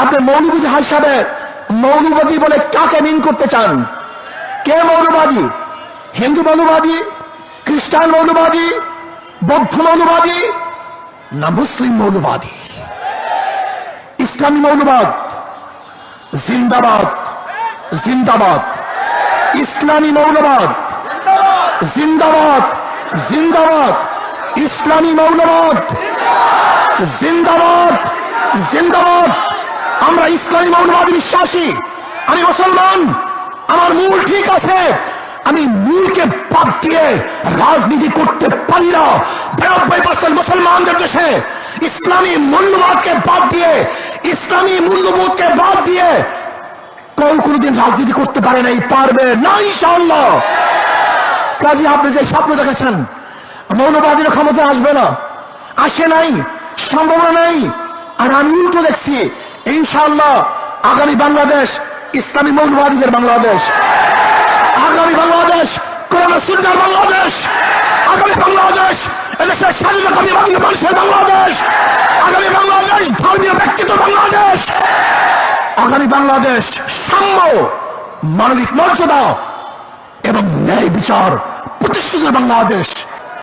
আপনি মৌলবাদী হিসাবে মৌলবাদী বলে কাকে মিন করতে চান? কে মৌলবাদী হিন্দু মৌলবাদী খ্রিস্টান মৌলবাদী বৌদ্ধ মৌলবাদী না, মুসলিম মৌলবাদী ইসলামী মৌলবাদ? জিন্দাবাদ। জিন্দাবাদ। ইসলামী মৌলবাদ? জিন্দাবাদ। জিন্দাবাদ। ইসলামী মৌলবাদ? জিন্দাবাদ। জিন্দাবাদ। আমরা ইসলামী মৌলবাদী বিশ্বাসী, আমি মুসলমান, আমার মূল ঠিক আছে, আমি মূলকে বাদ দিয়ে রাজনীতি করতে পারি না। বিরানব্বই পার্সেন্ট মুসলমানদের দেশে ইসলামী মূল্যবোধকে বাদ দিয়ে, ইসলামী মূল্যবোধকে বাদ দিয়ে কেউ কোনোদিন রাজনীতি করতে পারে নাই, পারবে না, ইনশাআল্লাহ। কাজে আপনি যে স্বপ্ন দেখেছেন, মৌলবাদীর ক্ষমতা আসবে না। আসে নাই, সম্ভাবনা নাই। আর আমি উল্টো দেখছি ইনশাআল্লাহ আগামী বাংলাদেশ, ইসলামী মৌলবাদীদের বাংলাদেশ। আগামী বাংলাদেশ করোনা সুন্দর বাংলাদেশ। আগামী বাংলাদেশ, এদেশের স্বাধীনতামী বাংলা মানুষের বাংলাদেশ। আগামী বাংলাদেশ, ধর্মীয় ব্যক্তিত্ব বাংলাদেশ। আগামী বাংলাদেশ, সাম্য, মানবিক মর্যাদা এবং ন্যায় বিচার প্রতিষ্ঠিত বাংলাদেশ।